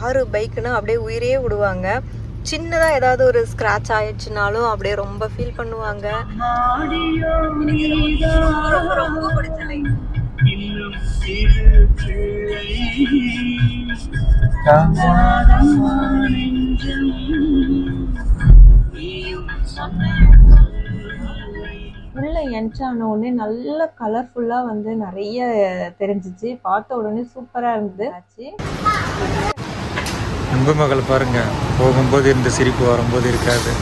Car பைக்குன்னா அப்படியே உயிரே விடுவாங்க. சின்னதாக ஏதாவது ஒரு ஸ்க்ராட்ச் ஆயிடுச்சுனாலும் அப்படியே ரொம்ப ஃபீல் பண்ணுவாங்க. ரொம்ப ரொம்ப பிடிச்ச லைன் உள்ள என்ட்ரி ஆன உடனே நல்ல கலர்ஃபுல்லாக வந்து நிறைய தெரிஞ்சிச்சு. பார்த்த உடனே சூப்பராக இருந்துச்சு. மகள் பாருங்க. போகும்போது இருந்த சிரிப்பு வரும்போது இருக்காது.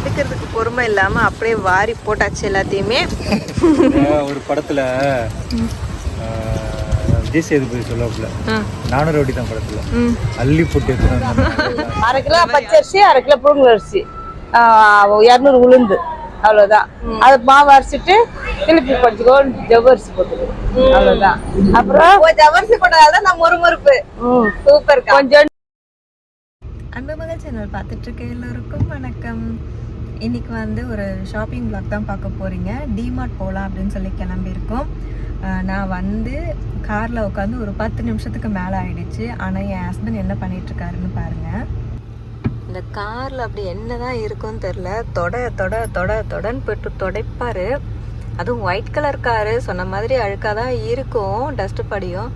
எடுக்கிறதுக்கு பொறுமை இல்லாமல் அப்படியே வாரி போட்டாச்சு எல்லாத்தையுமே. ஒரு படத்துல விஜய் சேதுபதி சொல்லப்புல நானூறு ரவுடி தான் படத்துல. அள்ளி போட்டு. அரை கிலோ பச்சரிசி அரை கிலோ புழுங்கல் அரிசி. இரநூறு உளுந்து. அவ்வளோதான் அது மாவு அரைச்சிட்டு திருப்பி கொஞ்சம் ஜவ்வரிசி போட்டுக்கணும். அவ்வளோதான் அப்புறம் ஜவர்சி போட்டதால நான் மொறுமொறுப்பு. சூப்பர் கொஞ்சம் அன்பு மகள் சேனல் பார்த்துட்டு இருக்க எல்லோருக்கும் வணக்கம். இன்னைக்கு வந்து ஒரு ஷாப்பிங் vlog தான் பார்க்க போறீங்க. டிமார்ட் போகலாம் அப்படின்னு சொல்லி கிளம்பியிருக்கோம். நான் வந்து காரில் உட்காந்து ஒரு பத்து நிமிஷத்துக்கு மேலே ஆயிடுச்சு. ஆனால் என் ஹஸ்பண்ட் என்ன பண்ணிட்டு இருக்காருன்னு பாருங்க. இந்த காரில் அப்படி என்ன தான் இருக்கும்னு தெரில தொட தொட தொட தொடன்னு போட்டு தொடைப்பார். அதுவும் ஒயிட் கலர் காரு சொன்ன மாதிரி அழுக்காக தான் இருக்கும் டஸ்ட்டு படியும்.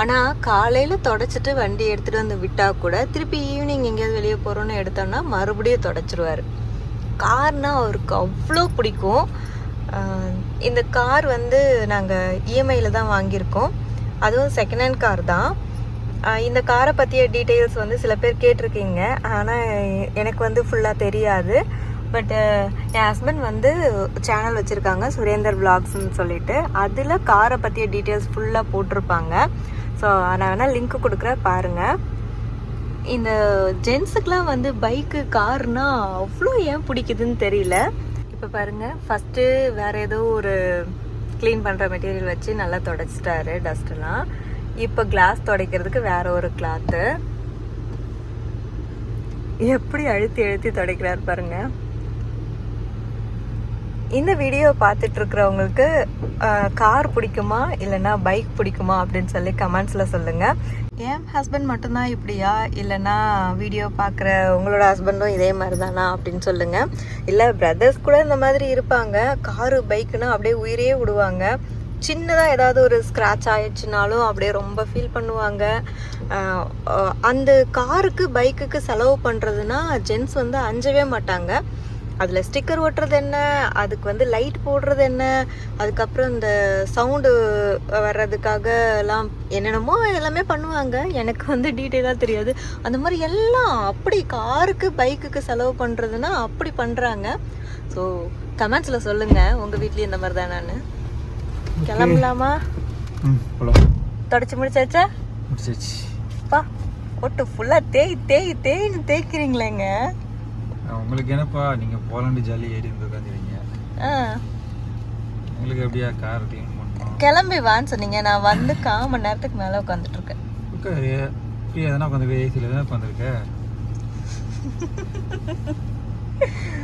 ஆனால் காலையில் தொடச்சிட்டு வண்டி எடுத்துகிட்டு வந்து விட்டால் கூட திருப்பி ஈவினிங் எங்கேயாவது வெளியே போகிறோன்னு எடுத்தோம்னா மறுபடியும் தொடச்சிருவார். கார்னால் அவருக்கு அவ்வளோ பிடிக்கும். இந்த கார் வந்து நாங்கள் இஎம்ஐயில் தான் வாங்கியிருக்கோம். அதுவும் செகண்ட் ஹேண்ட் கார் தான். இந்த காரை பற்றிய டீட்டெயில்ஸ் வந்து சில பேர் கேட்டிருக்கீங்க. ஆனால் எனக்கு வந்து ஃபுல்லாக தெரியாது. பட்டு என் ஹஸ்பண்ட் வந்து சேனல் வச்சுருக்காங்க சுரேந்தர் vlogsன்னு சொல்லிட்டு. அதில் காரை பற்றிய டீட்டெயில்ஸ் ஃபுல்லாக போட்டிருப்பாங்க. ஸோ நான் வேணால் லிங்க் கொடுக்குறேன் பாருங்கள் இந்த ஜென்ஸுக்கெலாம் வந்து பைக்கு கார்னால் அவ்வளோ ஏன் பிடிக்குதுன்னு தெரியல. இப்போ பாருங்கள் ஃபஸ்ட்டு வேறு ஏதோ ஒரு க்ளீன் பண்ணுற மெட்டீரியல் வச்சு நல்லா தொடச்சிட்டாரு டஸ்ட்லாம் இப்போ கிளாஸ் துடைக்கிறதுக்கு வேற ஒரு கிளாத்து எப்படி அழுத்தி அழுத்தி துடைக்கிறார் பாருங்க. இந்த வீடியோ பார்த்துட்டு இருக்கிறவங்களுக்கு கார் பிடிக்குமா இல்லைன்னா பைக் பிடிக்குமா அப்படின்னு சொல்லி கமெண்ட்ஸில் சொல்லுங்கள் என் ஹஸ்பண்ட் மட்டும்தான் இப்படியா இல்லைன்னா வீடியோ பார்க்குற உங்களோட ஹஸ்பண்டும் இதே மாதிரி தானா அப்படின்னு சொல்லுங்கள் இல்லை பிரதர்ஸ் கூட இந்த மாதிரி இருப்பாங்க. காரு பைக்குன்னா அப்படியே உயிரே விடுவாங்க. சின்னதாக ஏதாவது ஒரு ஸ்க்ராட்ச் ஆயிடுச்சுனாலும் அப்படியே ரொம்ப ஃபீல் பண்ணுவாங்க. அந்த காருக்கு பைக்குக்கு செலவு பண்ணுறதுனா ஜென்ஸ் வந்து அஞ்சவே மாட்டாங்க. அதில் ஸ்டிக்கர் ஒட்டுறது என்ன? அதுக்கு வந்து லைட் போடுறது என்ன? அதுக்கப்புறம் இந்த சவுண்டு வர்றதுக்காக எல்லாம் என்னென்னமோ எல்லாமே பண்ணுவாங்க. எனக்கு வந்து டீட்டெயிலாக தெரியாது. அந்த மாதிரி எல்லாம் அப்படி காருக்கு பைக்குக்கு செலவு பண்ணுறதுன்னா அப்படி பண்ணுறாங்க ஸோ கமெண்ட்ஸில் சொல்லுங்கள் உங்கள் வீட்லேயும் இந்த மாதிரி தான் நான். கிளம்பலாமா? ம் போலாம். தொடச்சி முடிச்சாச்சா? முடிச்சாச்சு. பா ஒட்டு ஃபுல்லாக தேய் தேய் தேய்னு தேய்க்கிறீங்களேங்க. உங்களுக்கு என்னப்பா நீங்க போலாண்டு ஜாலி ஏறி இருந்து உட்காந்துருக்கீங்க ஆ. உங்களுக்கு எப்படியா கார் க்ளீன் பண்ணணும்? கிளம்பி வான்னு சொன்னீங்க. நான் வந்து கால் மணி நேரத்துக்கு மேலே உட்காந்துட்டு இருக்கேன் உட்காரு ஃப்ரீயாக தானே உட்காந்துருக்க ஏசியில் தானே உட்காந்துருக்க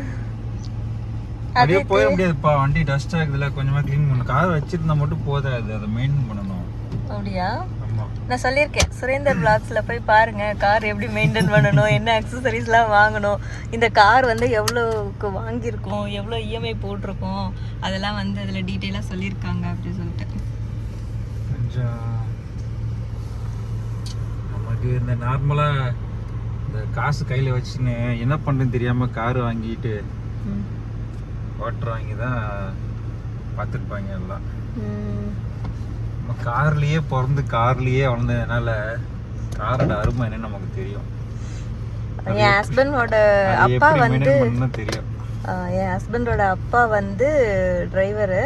அப்படியே போயிட முடியாதுப்பா வண்டி டஸ்ட் ஆகுதுல கொஞ்சமா க்ளீன் பண்ணணும். கார் வச்சிருந்தா மட்டும் போதாது அதை மெயின்டைன் பண்ணணும். அப்படியா? நான் சொல்லியிருக்கேன். சுரேந்தர் பிளாக்ஸில் போய் பாருங்க கார் எப்படி மெயின்டைன் பண்ணணும் என்ன அக்சசரிஸ்லாம் வாங்கணும். இந்த கார் வந்து எவ்வளோக்கு வாங்கியிருக்கோம் எவ்வளோ இஎம்ஐ போட்டிருக்கோம் அதெல்லாம் வந்து அதில் டீட்டெயிலாக சொல்லியிருக்காங்க அப்படின்னு சொல்லிட்டு. கொஞ்சம் நமக்கு இந்த நார்மலா இந்த காசு கையில வச்சுன்னு என்ன பண்றதுன்னு தெரியாம கார் வாங்கிட்டு. வாட்டர் வாங்கி தான் பார்த்துருப்பாங்க எல்லாம். நம்ம கார்லயே பிறந்து கார்லயே வளர்ந்ததுனால காரோட அருமை என்னன்னு நமக்கு தெரியும். என் ஹஸ்பண்டோட அப்பா வந்து தெரியும். என் ஹஸ்பண்டோட அப்பா வந்து டிரைவரு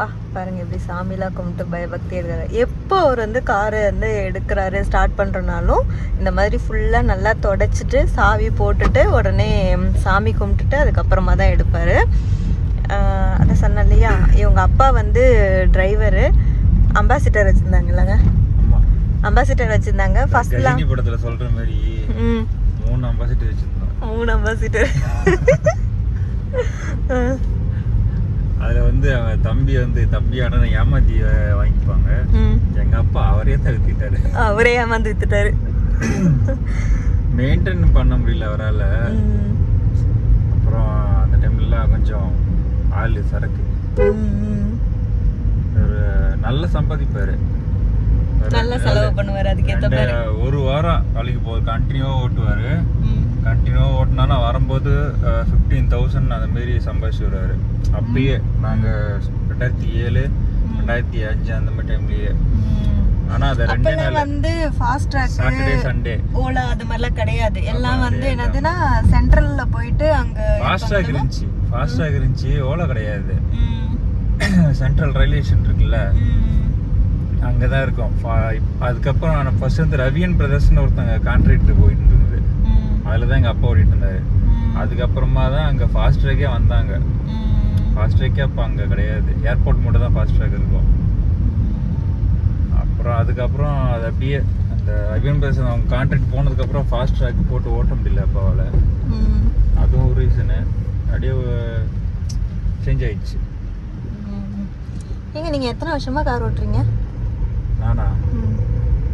பா பாருங்க எப்படி சாமிலாம் கும்பிட்டு பயபக்தி எடுக்கிறாரு எப்போ அவர் வந்து காரை வந்து எடுக்கிறாரு ஸ்டார்ட் பண்ணுறனாலும் இந்த மாதிரி ஃபுல்லாக நல்லா தொடச்சிட்டு சாவி போட்டுட்டு உடனே சாமி கும்பிட்டுட்டு அதுக்கப்புறமா தான் எடுப்பார். அதை சொன்னேன் இல்லையா? இவங்க அப்பா வந்து டிரைவரு அம்பாசிடர் வச்சுருந்தாங்கல்லங்க. ஆமா. அம்பாசிடர் வச்சுருந்தாங்க. ஃபர்ஸ்ட்லாம் படத்துல சொல்ற மாதிரி மூணு அம்பாசிட்டர் வச்சிருந்தோம். மூணு அம்பாசிடர் அதுல வந்து அவன் தம்பி வந்து தம்பி அண்ணனை ஏமாத்தி வாங்கிப்பாங்க ம். எங்க அப்பா அவரே தடுத்திட்டாரு அவரே ஏமாந்து வித்துட்டாரு மெயின்டைன் பண்ண முடியல அவரால். அப்புறம் அந்த டைம்லலாம் கொஞ்சம் ஆள் சரக்கு. ஒரு நல்ல சம்பாதிப்பாரு நல்ல செலவு பண்ணுவாரு மாதிரி ஒரு வாரம் வேலைக்கு போகுது கண்டினியூவாக ஓட்டுவாரு. கண்டினியூவாக ஓட்டினா வரும்போது ஃபிஃப்டீன் தௌசண்ட் அந்த மாரி சம்பாதிச்சு வருவாரு. அப்பயே நாங்கள் ரெண்டாயிரத்தி ஏழு ரெண்டாயிரத்தி அஞ்சு அந்த மாதிரி டைம்லயே ம். ஆனால் அதை ரெண்டே நாள் வந்து fast Saturday track Sunday Ola அது மாதிரிலாம் கிடையாது. எல்லாம் வந்து என்னதுன்னா சென்ட்ரல்ல போயிட்டு அங்க ஃபாஸ்ட்ராக் பண்ணணும். இருந்துச்சு. ஃபாஸ்ட்ராக் இருந்துச்சு. ஓலா கிடையாது. சென்ட்ரல் ரயில்வே ஸ்டேஷன் இருக்குல்ல. அங்கே தான் இருக்கும். அதுக்கப்புறம் நான் ஃபர்ஸ்ட் வந்து ரவியன் பிரதர்ஸ்னு ஒருத்தங்க கான்ட்ராக்ட் போயிட்டு. அதில் தான் எங்கள் அப்பா ஓடிட்டு இருந்தாரு. அதுக்கப்புறமா தான் அங்கே ஃபாஸ்ட் ட்ராக்கே வந்தாங்க. ஃபாஸ்ட் ட்ராக்கே அப்போ அங்கே கிடையாது ஏர்போர்ட் மட்டும் தான் ஃபாஸ்ட் ட்ராக் இருக்கும் அப்புறம் அதுக்கப்புறம் அது அப்படியே அந்த ரவியன் பிரதர்ஸ் அவங்க கான்ட்ராக்ட் போனதுக்கப்புறம் ஃபாஸ்ட் ட்ராக் போட்டு ஓட்ட முடியல அப்பாவால். அதுவும் ஒரு ரீசனு அப்படியே சேஞ்ச் ஆயிடுச்சு. ஏங்க நீங்க எத்தனை வருஷமா கார் ஓட்டுறீங்க நானா.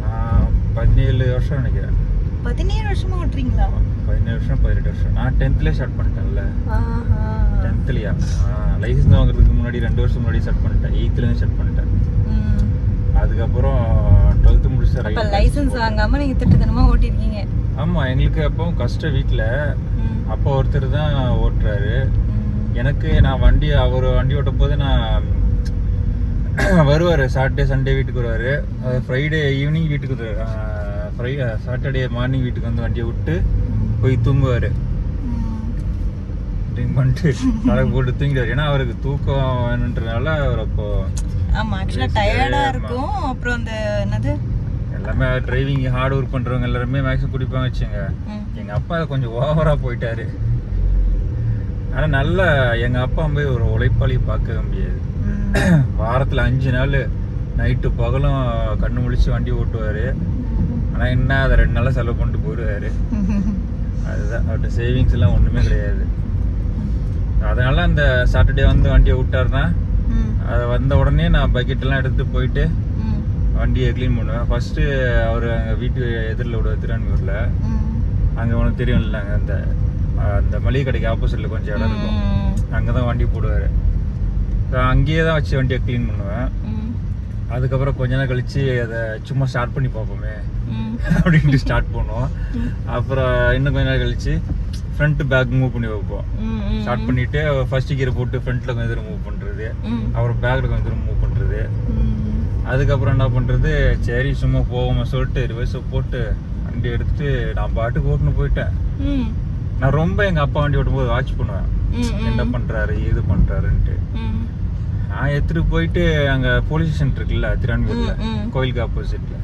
நான் பதினேழு வருஷம் நினைக்கிறேன் பதினேழு வருஷமா ஓட்டுறீங்களா? பதினேழு வருஷம் பதினெட்டு வருஷம். நான் டென்த்லேயே ஸ்டார்ட் பண்ணிட்டேன்ல. டென்த்லையா லைசன்ஸ் வாங்குறதுக்கு முன்னாடி ரெண்டு வருஷம் முன்னாடி ஸ்டார்ட் பண்ணிட்டேன். எயித்துலேருந்து ஸ்டார்ட் பண்ணிட்டேன். அதுக்கப்புறம் டுவெல்த்து முடிச்சு அப்ப லைசென்ஸ் வாங்காம நீங்க திட்டுத்தனமா ஓட்டிருக்கீங்க. ஆமாம் எங்களுக்கு அப்பவும் கஷ்டம் வீட்டில். அப்பா ஒருத்தர் தான் ஓட்டுறாரு. எனக்கு நான் வண்டி அவர் வண்டி ஓட்டும் போது நான் வருவார். சாட்டர்டே சண்டே வீட்டுக்கு வருவார். ஃப்ரைடே ஈவினிங் வீட்டுக்கு வருவார். ஃப்ரை சாட்டர்டே மார்னிங் வீட்டுக்கு வந்து வண்டியை விட்டு போய் தூங்குவார். ட்ரிங்க் பண்ணிட்டு கணக்கு போட்டு தூங்கிடுவார். ஏன்னா அவருக்கு தூக்கம் வேணுன்றனால அவர் அப்போ ஆமா ஆக்சுவலா டயர்டா இருக்கும். அப்புறம் அந்த என்னது? எல்லாமே டிரைவிங் ஹார்ட் ஒர்க் பண்ணுறவங்க எல்லாருமே மேக்ஸிமம் குடிப்பாங்க வச்சுங்க. எங்கள் அப்பா கொஞ்சம் ஓவராக போயிட்டாரு. ஆனால் நல்ல எங்கள் அப்பா போய் ஒரு உழைப்பாளி பார்க்கவே முடியாது. வாரத்தில் அஞ்சு நாள் நைட்டு பகலும் கண்ணு முழிச்சு வண்டி ஓட்டுவார். ஆனால் என்ன அதை ரெண்டு நாளாக செலவு பண்ணிட்டு போயிடுவார் அதுதான் அவர்கிட்ட சேவிங்ஸ் எல்லாம் ஒன்றுமே கிடையாது அதனால அந்த சாட்டர்டே வந்து வண்டியை விட்டாருன்னா. அதை வந்த உடனே நான் பக்கெட் எல்லாம் எடுத்து போயிட்டு ம். வண்டியை க்ளீன் பண்ணுவேன் ஃபர்ஸ்ட் அவர் அங்கே வீட்டு எதிரில் விடுவார் திருவான்மையூரில் ம். அங்கே உனக்கு தெரியும்ல அங்கே அந்த அந்த மளிகை கடைக்கு ஆப்போசிட்டில் கொஞ்சம் இடம் இருக்கும். அங்கே தான் வண்டி போடுவார் அங்கேயே தான் வச்சு வண்டியை க்ளீன் பண்ணுவேன். அதுக்கப்புறம் கொஞ்ச நாள் கழிச்சு அதை சும்மா ஸ்டார்ட் பண்ணி பார்ப்போமே. அப்படின்ட்டு ஸ்டார்ட் பண்ணுவோம் அப்புறம் இன்னும் கொஞ்ச நாள் கழிச்சு ஃப்ரண்ட் பேக் மூவ் பண்ணி வைப்போம். ஸ்டார்ட் பண்ணிட்டு ஃபர்ஸ்ட் கியர் போட்டு ஃப்ரண்ட்ல கொஞ்சம் தூரம் மூவ் பண்றது. அப்புறம் பேக்ல கொஞ்சம் தூரம் மூவ் பண்றது. அதுக்கப்புறம் என்ன பண்றது சரி சும்மா போவோமா சொல்லிட்டு ரிவர்ஸ் போட்டு வண்டி எடுத்துட்டு நான் பாட்டுக்கு ஓட்டுன்னு போயிட்டேன். நான் ரொம்ப எங்க அப்பா வண்டி ஓட்டும்போது வாட்ச் பண்ணுவேன். என்ன பண்றாரு ஏது பண்றாருன்ட்டு. நான் எடுத்துட்டு போயிட்டு அங்க போலீஸ் ஸ்டேஷன் இருக்குல்ல திருவான்மூர்ல. கோயிலுக்கு ஆப்போசிட்ல.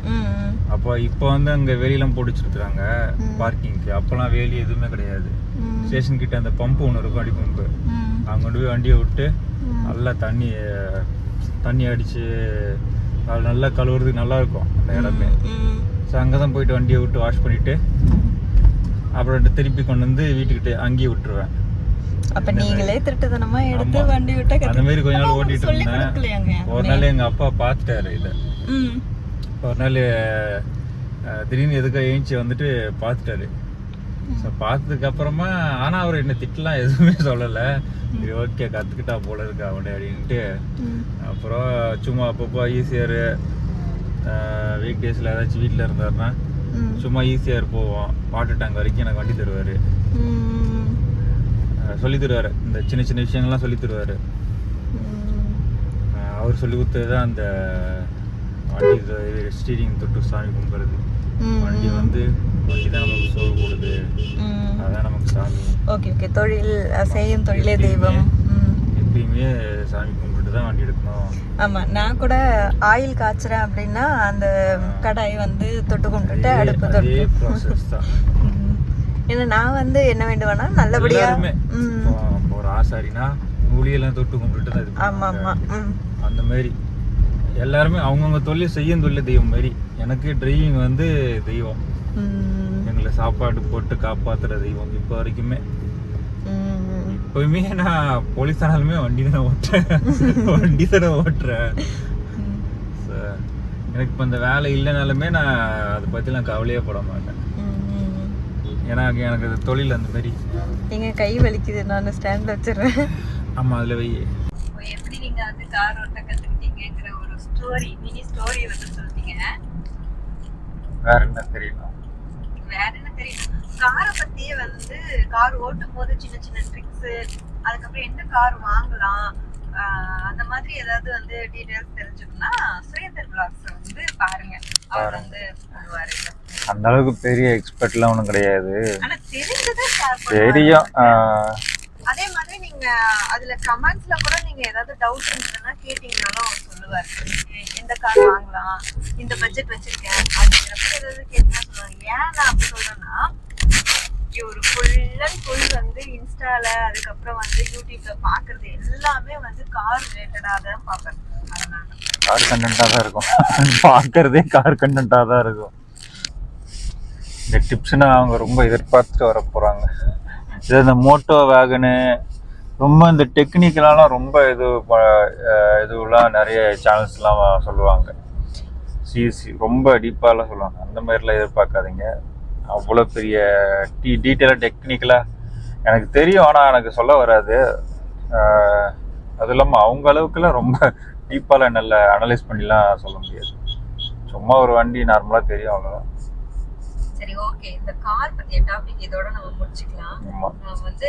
அப்போ இப்போ வந்து அங்க வேலியெல்லாம் போட்டு வச்சிருக்காங்க ம். பார்க்கிங்க்கு அப்போல்லாம் வேலி எதுவுமே கிடையாது. ஸ்டேஷன் கிட்ட அந்த பம்பு ஒன்று இருக்கும் அடி பம்பு. அங்கே கொண்டு போய் வண்டியை விட்டு. நல்லா தண்ணி தண்ணி அடிச்சு அது நல்லா கழுவுறதுக்கு நல்லா இருக்கும் அந்த இடமே. ஸோ அங்கே தான் போயிட்டு வண்டியை விட்டு வாஷ் பண்ணிட்டு அப்புறம் திருப்பி கொண்டு வந்து வீட்டுக்கிட்ட அங்கேயே விட்டுருவேன் அப்ப நீங்களே திருட்டுத்தனமா எடுத்து. வண்டி விட்டா அந்த மாதிரி கொஞ்ச நாள் ஓட்டிட்டு இருந்தேன்? ஒரு நாள் எங்கள் அப்பா பார்த்துட்டாரு இதை ம். ஒரு நாள் திடீர்னு எதுக்காக ஏஞ்சி வந்துட்டு பார்த்துட்டாரு ஸோ பார்த்ததுக்கு அப்புறமா ஆனால் அவர் என்ன திட்டலாம் எதுவுமே சொல்லலை சரி ஓகே கற்றுக்கிட்டா போல இருக்கா அவனே அப்படின்ட்டு. அப்புறம் சும்மா அப்பப்போ ஈஸியர் வீக் டேஸில் ஏதாச்சும் வீட்டில் இருந்தாருன்னா. சும்மா ஈஸியார் போவோம் வாட்டர் டேங்க் வரைக்கும் எனக்கு வண்டி தருவார். சொல்லி தருவார் இந்த சின்ன சின்ன விஷயங்கள்லாம் சொல்லி தருவார். அவர் சொல்லி கொடுத்தது தான் அந்த வண்டி ஸ்டீரிங் தொட்டு சாமி கும்பிட்றது. வண்டி வந்து வண்டி தான் நமக்கு சோறு போடுது. அதான் நமக்கு சாமி ஓகே ஓகே தொழில் செய்யும் தொழிலே தெய்வம். எப்பயுமே சாமி கும்பிட்டுட்டு தான் வண்டி எடுக்கணும் ஆமா நான் கூட ஆயில் காய்ச்சுறேன் அப்படின்னா அந்த கடாய் வந்து தொட்டு கும்பிட்டுட்டு அடுப்பு தொட்டு. ஏன்னா நான் வந்து என்ன வேண்டுவேனா நல்லபடியா ஒரு ஆசாரினா நூலியெல்லாம் தொட்டு கும்பிட்டுட்டு தான் ஆமா ஆமா. அந்த மாதிரி எல்லாருமே அவங்கவுங்க தொழில் செய்யும் தொழில் தெய்வம் மாதிரி எனக்கு டிரைவிங் வந்து தெய்வம். எங்களை சாப்பாடு போட்டு காப்பாத்துற தெய்வம் இப்போ வரைக்குமே. ம். இப்போ எப்பவுமே நான் போலீஸ் ஆனாலுமே வண்டி தானே ஓட்டுறேன். வண்டி தானே ஓட்டுறேன். எனக்கு இப்போ இந்த வேலை இல்லைனாலுமே நான் அதை பற்றிலாம் கவலையே பட மாட்டேன். ஏன்னா எனக்கு அது தொழில் அந்த மாதிரி. எங்க கை வலிக்குது நான் ஸ்டாண்ட்ல வச்சிடுறேன். ஆமாம் அதில் வை. எப்படி நீங்க வந்து கார் ஓட்ட கத்துக்கிட்டீங்கங்கிற ஒரு ஸ்டோரி மினி ஸ்டோரி வந்து சொல்றீங்க. வேற என்ன தெரியல வேற என்ன தெரியும் காரை பத்தியே வந்து கார் ஓட்டும் போது சின்ன சின்ன ட்ரிக்ஸ் அதுக்கப்புறம் எந்த கார் வாங்கலாம் அந்த மாதிரி ஏதாவது வந்து டீடைல்ஸ் தெரிஞ்சுக்கணும்னா சுரேந்தர் பிளாக்ஸ் வந்து பாருங்க. அவர் வந்து இத. அந்த அளவுக்கு பெரிய எக்ஸ்பர்ட்லாம் ஒன்றும் கிடையாது. ஆனா தெரிஞ்சதை ஷேர் தெரியும். அதே மாதிரி நீங்க அதுல கமெண்ட்ஸ்ல கூட நீங்க ஏதாவது டவுட் இருந்ததுன்னா கேட்டீங்கனாலும் அவர் சொல்லுவார். எந்த கார் வாங்கலாம். இந்த பட்ஜெட் வச்சிருக்கேன். அப்படிங்கிறப்ப ஏதாவது கேட்டீங்கன்னா சொல்லுவாங்க ஏன் நான் அப்படி சொல்றேன்னா ஒரு ஃபுல் அண்ட் ஃபுல் வந்து இன்ஸ்டால அதுக்கப்புறம் வந்து யூடியூப்ல பாக்குறது எல்லாமே வந்து கார் ரிலேட்டடா தான் பாக்குறது கார் கண்டென்ட்டாக தான் இருக்கும். பார்க்கறதே கார் கண்டென்ட்டாக தான் இருக்கும். இந்த டிப்ஸ்னா அவங்க ரொம்ப எதிர்பார்த்துட்டு வர போகிறாங்க இது இந்த மோட்டோ வேகனு ரொம்ப இந்த டெக்னிக்கலாலாம் ரொம்ப இது ப- நிறைய சேனல்ஸ்லாம் சொல்லுவாங்க. சிசி ரொம்ப டீப்பாலாம் சொல்லுவாங்க. அந்த மாதிரிலாம் எதிர்பார்க்காதீங்க. அவ்வளோ பெரிய டீ டீட்டெயிலாக டெக்னிக்கலாக எனக்கு தெரியும் ஆனால் எனக்கு சொல்ல வராது. அஹ் அது இல்லாமல் அவங்க அளவுக்குலாம் ரொம்ப டீப்பாலாம் நல்ல அனலைஸ் பண்ணிலாம் சொல்ல முடியாது. சும்மா ஒரு வண்டி நார்மலாக தெரியும் அவ்வளோதான் சரி ஓகே இந்த கார் பத்திய டாபிக் இதோட நம்ம முடிச்சுக்கலாம். வந்து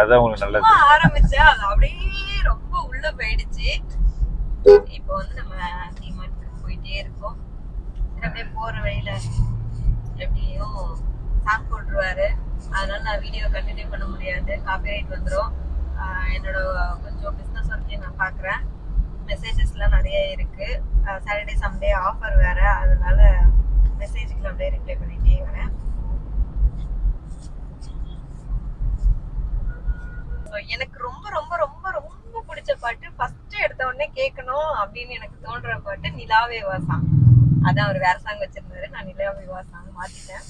அதான் உங்களுக்கு நல்லது. சும்மா ஆரம்பிச்சேன் அது அப்படியே ரொம்ப உள்ள போயிடுச்சு. இப்போ வந்து நம்ம டிமார்ட்க்கு போயிட்டே இருக்கோம். அப்படியே போற வழியில எப்படியும் சாங் போட்டுருவாரு. அதனால நான் வீடியோ கண்டினியூ பண்ண முடியாது. காப்பிரைட் வந்துடும் என்னோட கொஞ்சம் பிஸ்னஸ் ஒர்க்கையும் நான் பார்க்குறேன் மெசேஜஸ்லாம் நிறைய இருக்குது சாட்டர்டே சண்டே ஆஃபர் வேற. அதனால மெசேஜுக்கு அப்படியே ரிப்ளை பண்ணிகிட்டே வரேன் எனக்கு ரொம்ப ரொம்ப ரொம்ப ரொம்ப பிடிச்ச பாட்டு ஃபர்ஸ்ட் எடுத்த உடனே கேட்கணும் அப்படின்னு எனக்கு தோன்ற பாட்டு நிலாவே வாசம் அதான் அவர் வேற சாங் வச்சிருந்தாரு. நான் நிலாவே வாசாங் மாத்திட்டேன்.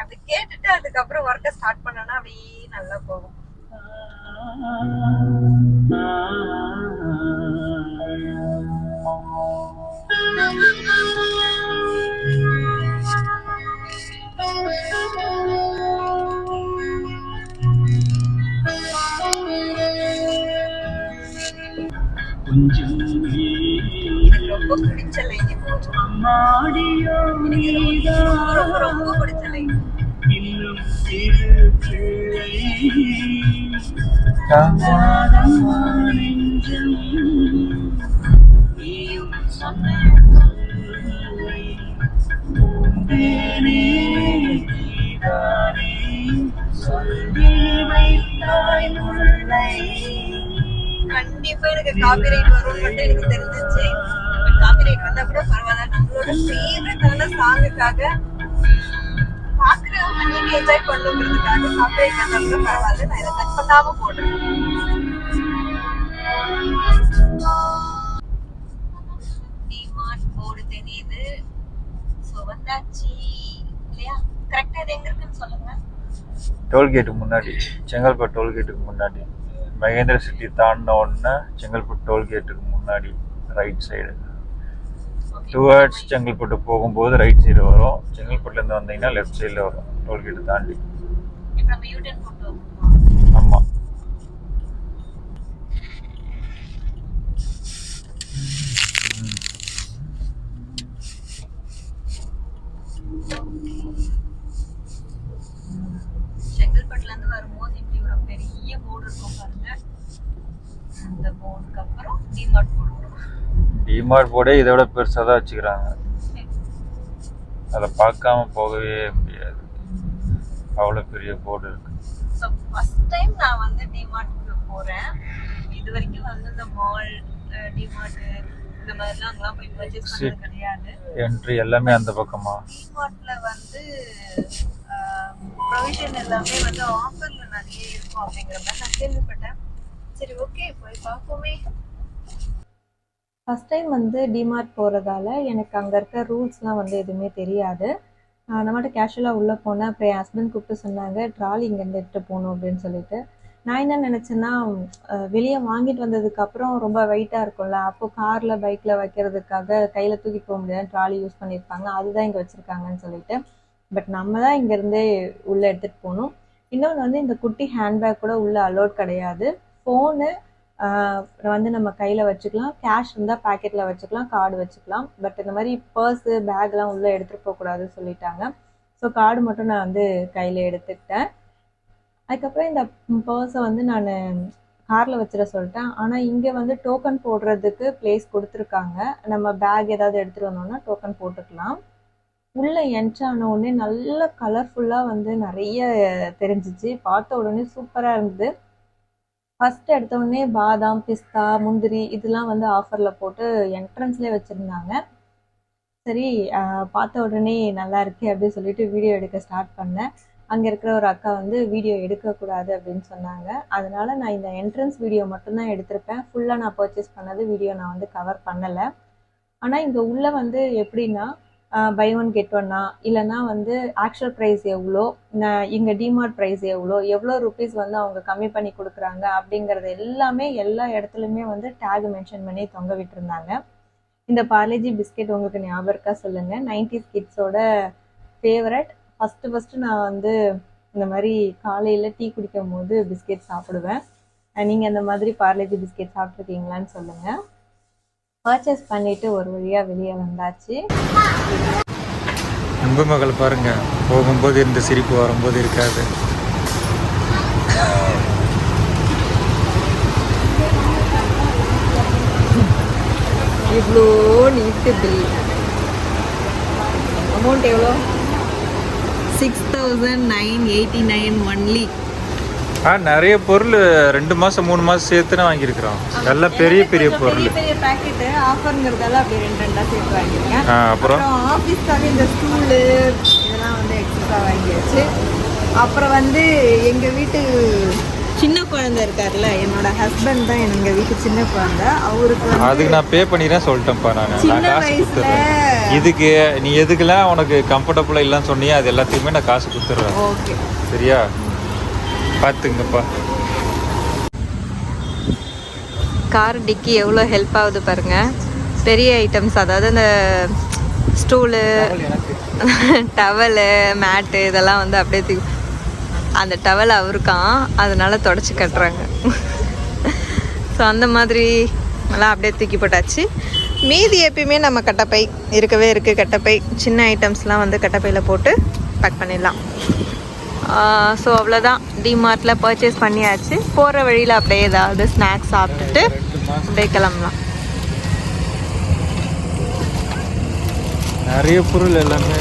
அது கேட்டுட்டு அதுக்கப்புறம் ஒர்க்கை ஸ்டார்ட் பண்ணனா அப்படியே நல்லா போகும். மாடியோ ரொம்ப பிடிச்ச ரொம்ப ரொம்ப ரொம்ப பிடிச்ச லைன் கண்டிப்பா எனக்கு காப்பிரைட் வரும்னு மட்டும் எனக்கு தெரிஞ்சிச்சு. கூட பரவாயில்ல. நம்மளோட ஃபேவரட்டான சாங்குக்காக பாக்குறவங்க நீங்க என்ஜாய் பண்ணுங்கிறதுக்காக காப்பிரைட் கூட பரவாயில்ல. நான் இதை கட் பண்ணாம போடுறேன். போடு தெரியுது. ஸோ வந்தாச்சு. இல்லையா? கரெக்டா இது எங்க இருக்குன்னு சொல்லுங்க. டோல்கேட்டுக்கு முன்னாடி செங்கல்பட்டு டோல்கேட்டுக்கு முன்னாடி. மகேந்திர சிட்டி தாண்டின உடனே செங்கல்பட்டு டோல்கேட்டுக்கு முன்னாடி ரைட் சைடு டுவர்ட்ஸ் செங்கல்பட்டு போகும்போது ரைட் சைடு வரும். செங்கல்பட்டுலேருந்து வந்தீங்கன்னா லெஃப்ட் சைடில் வரும். டோல்கேட்டு தாண்டி? ஆமாம் செங்கல்பட்டுல இருந்து வரும்போது இப்படி ஒரு பெரிய போர்டு இருக்கும் பாருங்க. அந்த போர்டுக்கு அப்புறம் டிமார்ட் போர்டு டிமார்ட் போர்டே இதை விட பெருசாக தான் வச்சுக்கிறாங்க. அதை பார்க்காம போகவே முடியாது. அவ்வளோ பெரிய போர்டு இருக்கு. ஸோ ஃபர்ஸ்ட் டைம் நான் வந்து டிமார்ட்டுக்கு போறேன். இது வரைக்கும் வந்து இந்த மால் டிமார்ட் இந்த மாதிரிலாம் அங்கெல்லாம் போய் பர்ச்சேஸ் பண்ணது கிடையாது. என்ட்ரி எல்லாமே அந்த பக்கமா? டிமார்ட்ல வந்து ப்ரொவிஷன் எல்லாமே வந்து ஆஃபர்ல நிறைய இருக்கும் அப்படிங்கிற மாதிரி நான் கேள்விப்பட்டேன். சரி ஓகே போய் பார்ப்போமே. ஃபஸ்ட் டைம் வந்து டிமார்ட் போகிறதால எனக்கு அங்கே இருக்க ரூல்ஸ்லாம் வந்து எதுவுமே தெரியாது. நான் மட்டும் கேஷுவலாக உள்ளே போனேன் அப்புறம் என் ஹஸ்பண்ட் கூப்பிட்டு சொன்னாங்க ட்ராலி இங்கேருந்து எடுத்துகிட்டு போகணும் அப்படின்னு சொல்லிட்டு. நான் என்ன நினச்சேன்னா வெளியே வாங்கிட்டு வந்ததுக்கப்புறம் ரொம்ப வெயிட்டாக இருக்கும்ல அப்போ காரில் பைக்கில் வைக்கிறதுக்காக கையில் தூக்கி போக முடியாது ட்ராலி யூஸ் பண்ணியிருப்பாங்க. அதுதான் இங்கே வச்சுருக்காங்கன்னு சொல்லிட்டு. பட் நம்ம தான் இங்கேருந்தே உள்ளே எடுத்துகிட்டு போகணும். இன்னொன்று வந்து இந்த குட்டி ஹேண்ட்பேக் கூட உள்ளே அலோட் கிடையாது. ஃபோனு வந்து நம்ம கையில் வச்சுக்கலாம். கேஷ் இருந்தால் பேக்கெட்டில் வச்சுக்கலாம் கார்டு வச்சுக்கலாம். பட் இந்த மாதிரி பர்ஸு பேக்லாம் உள்ளே எடுத்துகிட்டு போகக்கூடாதுன்னு சொல்லிட்டாங்க. ஸோ கார்டு மட்டும் நான் வந்து கையில் எடுத்துக்கிட்டேன். அதுக்கப்புறம் இந்த பர்ஸை வந்து நான் காரில் வச்சிட சொல்லிட்டேன். ஆனால் இங்கே வந்து டோக்கன் போடுறதுக்கு பிளேஸ் கொடுத்துருக்காங்க. நம்ம பேக் ஏதாவது எடுத்துகிட்டு வந்தோம்னா டோக்கன் போட்டுக்கலாம். உள்ளே என்ட்ரான உடனே நல்ல கலர்ஃபுல்லாக வந்து நிறைய தெரிஞ்சிச்சு. பார்த்த உடனே சூப்பராக இருந்தது. ஃபர்ஸ்ட் எடுத்த உடனே பாதாம் பிஸ்தா முந்திரி இதெல்லாம் வந்து ஆஃபரில் போட்டு என்ட்ரன்ஸ்லேயே வச்சுருந்தாங்க. சரி பார்த்த உடனே நல்லா இருக்கு அப்படின்னு சொல்லிட்டு வீடியோ எடுக்க ஸ்டார்ட் பண்ணேன். அங்கே இருக்கிற ஒரு அக்கா வந்து வீடியோ எடுக்கக்கூடாது அப்படின்னு சொன்னாங்க. அதனால் நான் இந்த என்ட்ரன்ஸ் வீடியோ மட்டும்தான் எடுத்திருப்பேன். ஃபுல்லாக நான் பர்ச்சேஸ் பண்ணது வீடியோ நான் வந்து கவர் பண்ணலை. ஆனால் இங்கே உள்ளே வந்து எப்படின்னா பை ஒன் கெட் ஒன்னா இல்லைன்னா வந்து ஆக்சுவல் ப்ரைஸ் எவ்வளோ? நான் இங்கே டிமார்ட் ப்ரைஸ் எவ்வளோ? எவ்வளோ ருபீஸ் வந்து அவங்க கம்மி பண்ணி கொடுக்குறாங்க? அப்படிங்கிறது எல்லாமே எல்லா இடத்துலையுமே வந்து டேக் மென்ஷன் பண்ணி தொங்க விட்டுருந்தாங்க. இந்த பார்லேஜி பிஸ்கெட் உங்களுக்கு ஞாபகம் இருக்கா? சொல்லுங்கள் நைன்டிஸ் கிட்ஸோட ஃபேவரட் ஃபஸ்ட்டு ஃபஸ்ட்டு நான் வந்து இந்த மாதிரி காலையில் டீ குடிக்கும் போது பிஸ்கெட் சாப்பிடுவேன் நீங்கள் அந்த மாதிரி பார்லேஜி பிஸ்கெட் சாப்பிட்ருக்கீங்களான்னு சொல்லுங்கள் பர்ச்சேஸ் பண்ணிவிட்டு ஒரு வழியாக வெளியே வந்தாச்சு. அன்பு மகள் பாருங்க போகும்போது இருந்த சிரிப்பு வரும்போது இருக்காது. இவ்வளோ நீட்டு பில் அமௌண்ட் எவ்வளோ? Six thousand nine eighty nine only ஆ நிறைய பொருள் ரெண்டு மாசம் மூணு மாசம் சேர்த்துன்னு வாங்கியிருக்கிறோம். எல்லாம் பெரிய பெரிய பொருள். பெரிய பேக்கெட்டு ஆஃபருங்கிறதால அப்படியே ரெண்டு ரெண்டாக சேர்த்து வாங்கியிருக்கேன். அப்புறம்? ஆஃபீஸ்க்காக இந்த ஸ்டூலு இதெல்லாம் வந்து எக்ஸ்ட்ரா வாங்கியாச்சு. அப்புறம் வந்து எங்கள் வீட்டு சின்ன குழந்தை இருக்கார்ல என்னோட ஹஸ்பண்ட் தான் எங்கள் வீட்டு சின்ன குழந்தை. அவருக்கு அதுக்கு நான் பே பண்ணிடுறேன் சொல்லிட்டேன்ப்பா நான். நான் காசு கொடுத்துட்றேன் இதுக்கு நீ எதுக்கெல்லாம் உனக்கு கம்ஃபர்டபுளாக இல்லைன்னு சொன்னியோ அது எல்லாத்தையுமே நான் காசு கொடுத்துட்றேன் ஓகே சரியா? பார்த்துங்கப்பா கார் டிக்கி எவ்வளோ ஹெல்ப் ஆகுது பாருங்க. பெரிய ஐட்டம்ஸ் அதாவது அந்த ஸ்டூலு டவலு மேட்டு இதெல்லாம் வந்து அப்படியே அந்த டவல் அவருக்கான் அதனால தொடச்சி கட்டுறாங்க. ஸோ அந்த மாதிரி எல்லாம் அப்படியே தூக்கி போட்டாச்சு. மீதி எப்பயுமே நம்ம கட்டப்பை இருக்கவே இருக்குது கட்டப்பை சின்ன ஐட்டம்ஸ்லாம் வந்து கட்டப்பையில் போட்டு பேக் பண்ணிடலாம். ஸோ அவ்வளோதான் டிமார்ட்டில் பர்ச்சேஸ் பண்ணியாச்சு. போகிற வழியில் அப்படியே ஏதாவது ஸ்நாக்ஸ் சாப்பிட்டுட்டு அப்படியே கிளம்பலாம். நிறைய பொருள் எல்லாமே.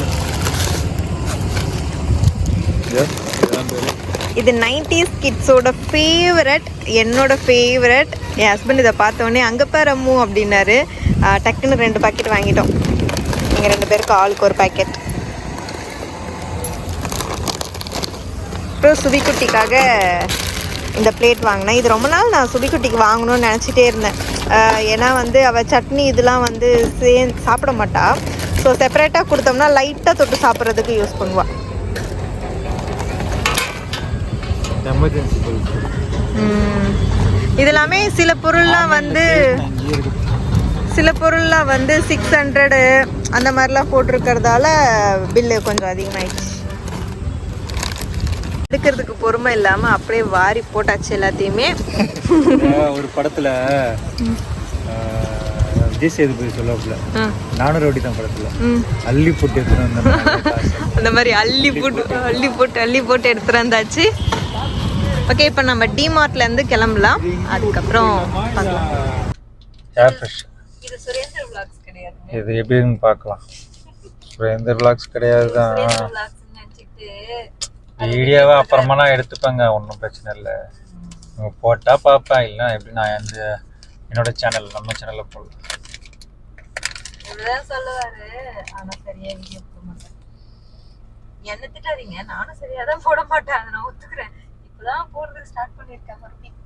இது நைன்டிஸ் கிட்ஸோட ஃபேவரட் என்னோட ஃபேவரட் என் ஹஸ்பண்ட் இதை பார்த்தோன்னே அங்கே பாரு அம்மு அப்படின்னாரு. டக்குன்னு ரெண்டு பாக்கெட் வாங்கிட்டோம். எங்கள் ரெண்டு பேருக்கு ஆளுக்கு ஒரு பாக்கெட் அப்புறம் சுபிக்குட்டிக்காக இந்த பிளேட் வாங்கினேன். இது ரொம்ப நாள் நான் சுபிக்குட்டிக்கு வாங்கணும்னு நினச்சிட்டே இருந்தேன். ஏன்னா வந்து அவள் சட்னி இதெல்லாம் வந்து சே சாப்பிட மாட்டா. ஸோ செப்பரேட்டாக கொடுத்தோம்னா லைட்டாக தொட்டு சாப்பிட்றதுக்கு யூஸ் பண்ணுவாள் எமர்ஜென்சி பொருள் ம். இது எல்லாமே சில பொருள்லாம் வந்து சில பொருள்லாம் வந்து சிக்ஸ் ஹண்ட்ரடு அந்த மாதிரிலாம் போட்டிருக்கறதால பில்லு கொஞ்சம் அதிகமாயிடுச்சு. எடுக்கிறதுக்கு பொறுமை இல்லாமல் அப்படியே வாரி போட்டாச்சு எல்லாத்தையுமே. ஒரு படத்துல விஜய் சேதுபதி சொல்லப்பல ஆ, நானூறு ஓடி தான் படத்துல. ம். அள்ளி போட்டு எடுத்துட்டு அந்த மாதிரி அள்ளி போட்டு அள்ளி போட்டு அள்ளி போட்டு எடுத்துட்டு வந்தாச்சு. ஓகே இப்போ நம்ம டிமார்ட்லேருந்து கிளம்பலாம். அதுக்கப்புறம் பார்க்கலாம். ஏர் ஃப்ரெஷ் இது சுரேந்தர் விளாக்ஸ் எப்படின்னு பார்க்கலாம். எந்த பிளாக்ஸ் கிடையாது தான் வீடியோவை அப்புறமா நான் எடுத்துப்பேங்க ஒன்றும் பிரச்சனை இல்லை. போட்டா பார்ப்பேன் இல்லை எப்படி நான் எந்த என்னோட சேனல் நம்ம சேனலில் போடலாம். இப்படிதான் சொல்லுவாரு ஆனா சரியா வீடியோ போட மாட்டேன். என்ன திட்டாதீங்க நானும் சரியா தான் போட மாட்டேன் அதை நான் ஒத்துக்கிறேன். இப்பதான் போடுறது ஸ்டார்ட் பண்ணிருக்கேன் மறுபடியும்.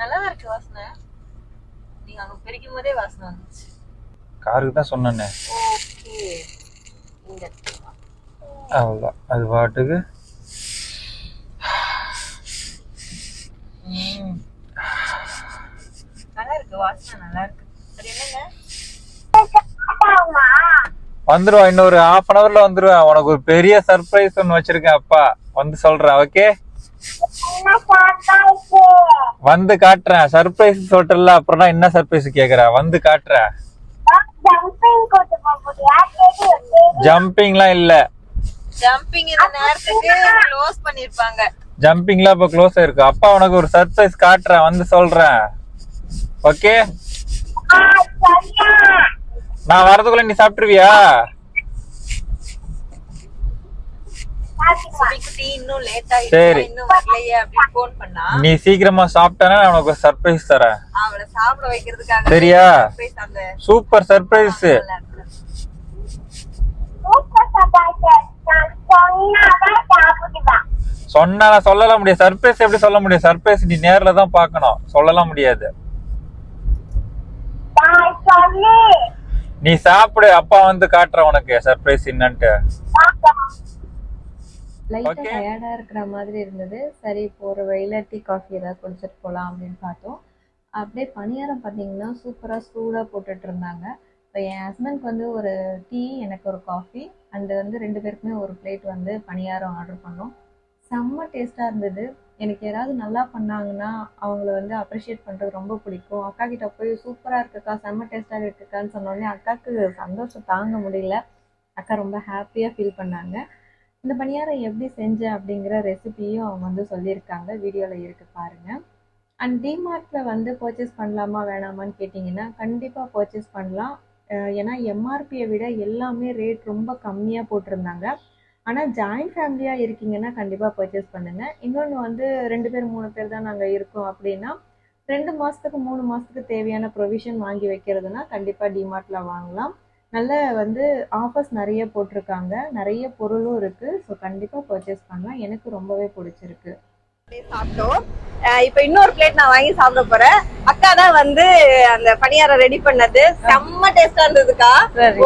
நல்லா தான் இருக்கு வாசனை. நீங்க அங்க பிரிக்கும் போதே வாசனை வந்துச்சு காருக்கு தான் சொன்னேனே. ஓகே. அவ்வளோதான் அது பாட்டுக்கு நல்லா இருக்கு. அது என்னங்க? வந்துருவா இன்னொரு ஹாஃப் அன் ஹவர்ல வந்துருவேன் உனக்கு ஒரு பெரிய சர்ப்ரைஸ் ஒன்னு வச்சிருக்கேன் அப்பா. வந்து சொல்றேன் ஓகே வந்து காட்டுறேன். சர்ப்ரைஸ் சொல்றல அப்புறம் என்ன சர்ப்ரைஸ் கேக்குற? வந்து காட்டுறேன். ஜம்பிங்லாம் இல்ல. ஜம்பிங் இந்த நேரத்துக்கு க்ளோஸ் பண்ணிருப்பாங்க. ஜம்பிங்லாம் இப்ப க்ளோஸ் ஆயிருக்கு. அப்பா உனக்கு ஒரு சர்ப்ரைஸ் காட்டுறேன். வந்து சொல்றேன். ஓகே நான் வரதுக்குள்ள நீ சாப்பிட்டுருவியா? சரி. நீ சீக்கிரமா சாப்பிட்டானா நான் உனக்கு சர்ப்ரைஸ் தரேன். சரியா? Super surprise. சொன்னா நான் சொல்லலாம் முடியாது. சர்ப்ரைஸ் எப்படி சொல்ல முடியும்? சர்ப்ரைஸ் நீ நேர்ல தான் பார்க்கணும். சொல்லலாம் முடியாது. நீ சாப்பிடு அப்பா வந்து காட்டுறேன் உனக்கு. சர்ப்ரைஸ் என்னன்ட்டு. லைட்டா Okay. டயர்டா இருக்கிற மாதிரி இருந்தது. சரி இப்போ ஒரு வெயில டீ காஃபி ஏதாவது குடிச்சிட்டு போலாம் அப்படின்னு பார்த்தோம். அப்படியே பணியாரம் பார்த்தீங்கன்னா சூப்பரா சூடா போட்டுட்டு இருந்தாங்க. இப்போ என் ஹஸ்பண்ட்க்கு வந்து ஒரு டீ எனக்கு ஒரு காஃபி அண்ட் வந்து ரெண்டு பேருக்குமே ஒரு பிளேட் வந்து பணியாரம் ஆர்டர் பண்ணோம். செம்ம டேஸ்டா இருந்தது. எனக்கு யாராவது நல்லா பண்ணாங்கன்னா அவங்கள வந்து அப்ரிஷியேட் பண்ணுறது ரொம்ப பிடிக்கும். அக்கா கிட்ட போய் சூப்பராக இருக்குக்கா செம்ம டேஸ்ட்டாக இருக்குக்கான்னு சொன்னோடனே அக்காவுக்கு சந்தோஷம் தாங்க முடியல. அக்கா ரொம்ப ஹாப்பியாக ஃபீல் பண்ணாங்க. இந்த பணியாரம் எப்படி செஞ்சேன் அப்படிங்கிற ரெசிபியும் அவங்க வந்து சொல்லியிருக்காங்க. வீடியோவில் இருக்கு பாருங்கள் அண்ட் டிமார்ட்டில் வந்து பர்ச்சேஸ் பண்ணலாமா வேணாமான்னு கேட்டிங்கன்னா கண்டிப்பாக பர்ச்சேஸ் பண்ணலாம். ஏன்னா எம்ஆர்பியை விட எல்லாமே ரேட் ரொம்ப கம்மியாக போட்டிருந்தாங்க. ஆனால் ஜாயிண்ட் ஃபேமிலியாக இருக்கீங்கன்னா கண்டிப்பாக பர்ச்சேஸ் பண்ணுங்கள் இன்னொன்று வந்து ரெண்டு பேர் மூணு பேர் தான் நாங்கள் இருக்கோம் அப்படின்னா ரெண்டு மாதத்துக்கு மூணு மாதத்துக்கு தேவையான ப்ரொவிஷன் வாங்கி வைக்கிறதுனா கண்டிப்பாக டிமார்ட்டில் வாங்கலாம். நல்ல வந்து ஆஃபர்ஸ் நிறைய போட்டிருக்காங்க. நிறைய பொருளும் இருக்குது ஸோ கண்டிப்பாக பர்ச்சேஸ் பண்ணலாம். எனக்கு ரொம்பவே பிடிச்சிருக்கு. சாப்பிட்டோம். இப்ப இன்னொரு பிளேட் நான் வாங்கி சாப்பிட போறேன். அக்கா தான் வந்து அந்த பணியாரம் ரெடி பண்ணது. செம்ம டேஸ்டா இருந்ததுக்கா.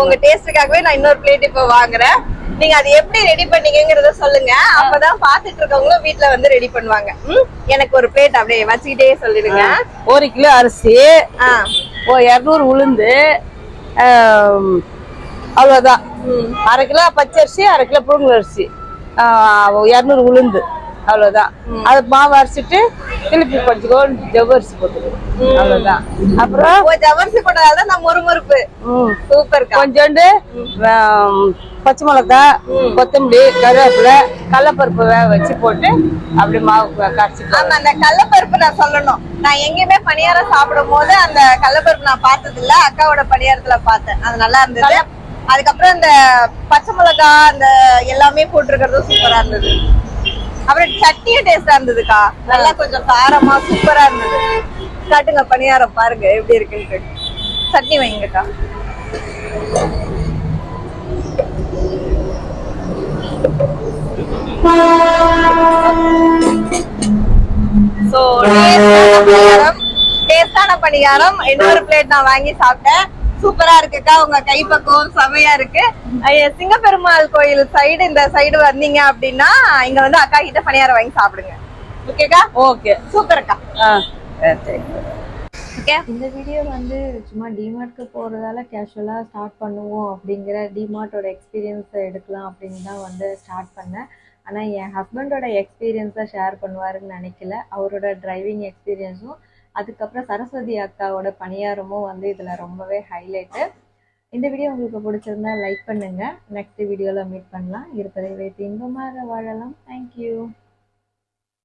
உங்க டேஸ்டுக்காகவே நான் இன்னொரு பிளேட் இப்ப வாங்குறேன். நீங்க அது எப்படி ரெடி பண்ணீங்கங்கறத சொல்லுங்க. அப்பதான் பாத்துட்டு இருக்கவங்களும் வீட்ல வந்து ரெடி பண்ணுவாங்க? எனக்கு ஒரு பிளேட் அப்படியே வச்சுக்கிட்டே சொல்லிடுங்க. ஒரு கிலோ அரிசி இரநூறு உளுந்து அவ்வளவுதான். அரை கிலோ பச்சரிசி அரை கிலோ புழுங்கல் அரிசி. இரநூறு உளுந்து. அவ்வளவுதான். அது மாவு அரைச்சிட்டு திருப்பி கொஞ்சம் ஜவ்வரிசி போட்டுக்கணும். அவ்வளவுதான். அப்புறம் ஜவ்வரிசி போட்டதால நான் முறுமுறுப்பு. ம், சூப்பர்க்கா கொஞ்சோண்டு பச்சை மிளகாய் கொத்தமல்லி கருவேப்பிலை கடலப்பருப்பு வேக வச்சு போட்டு அப்படி மாவு கரைச்சிக்கலாம் ஆமா அந்த கடலப்பருப்பு நான் சொல்லணும். நான் எங்கேயுமே பணியாரம் சாப்பிடும் போது அந்த கடலப்பருப்பு நான் பார்த்தது இல்ல அக்காவோட பணியாரத்துல பார்த்தேன். அது நல்லா இருந்தது. அதுக்கப்புறம் இந்த பச்சை மிளகாய் அந்த எல்லாமே போட்டிருக்கிறதும் சூப்பரா இருந்தது. அப்புறம் சட்னியும் டேஸ்டா இருந்ததுக்கா. நல்லா கொஞ்சம் காரமா சூப்பரா இருந்தது. காட்டுங்க பணியாரம் பாருங்க எப்படி இருக்குன்னு சட்னி வைங்கக்கா. சோ பணியாரம். டேஸ்டான பணியாரம். இன்னொரு பிளேட் நான் வாங்கி சாப்பிட்டேன். சூப்பரா இருக்குக்கா. உங்க கைப்பக்குவம் செமையா இருக்கு. ஐய, சிங்கப்பெருமாள் கோயில் சைடு இந்த சைடு வந்தீங்க அப்படின்னா இங்க வந்து அக்கா கிட்ட பணியாரம் வாங்கி சாப்பிடுங்க. ஓகேக்கா? ஓகே. சூப்பர்க்கா. ஆ. சரி ஓகே? இந்த வீடியோ வந்து சும்மா டிமார்ட்க்கு போகிறதால கேஷுவலாக ஸ்டார்ட் பண்ணுவோம் அப்படிங்கிற டிமார்ட்டோட எக்ஸ்பீரியன்ஸை எடுக்கலாம் அப்படின்னு தான் வந்து ஸ்டார்ட் பண்ணேன். ஆனால் என் ஹஸ்பண்டோட எக்ஸ்பீரியன்ஸை ஷேர் பண்ணுவாருன்னு நினைக்கல. அவரோட டிரைவிங் எக்ஸ்பீரியன்ஸும் அதுக்கப்புறம் சரஸ்வதி அக்காவோட பணியாரமும் வந்து இதில் ரொம்பவே ஹைலைட்டு இந்த வீடியோ உங்களுக்கு பிடிச்சிருந்தா லைக் பண்ணுங்கள் நெக்ஸ்ட் வீடியோவில் மீட் பண்ணலாம். இருப்பதை வைத்து இன்பமாக வாழலாம். தேங்க்யூ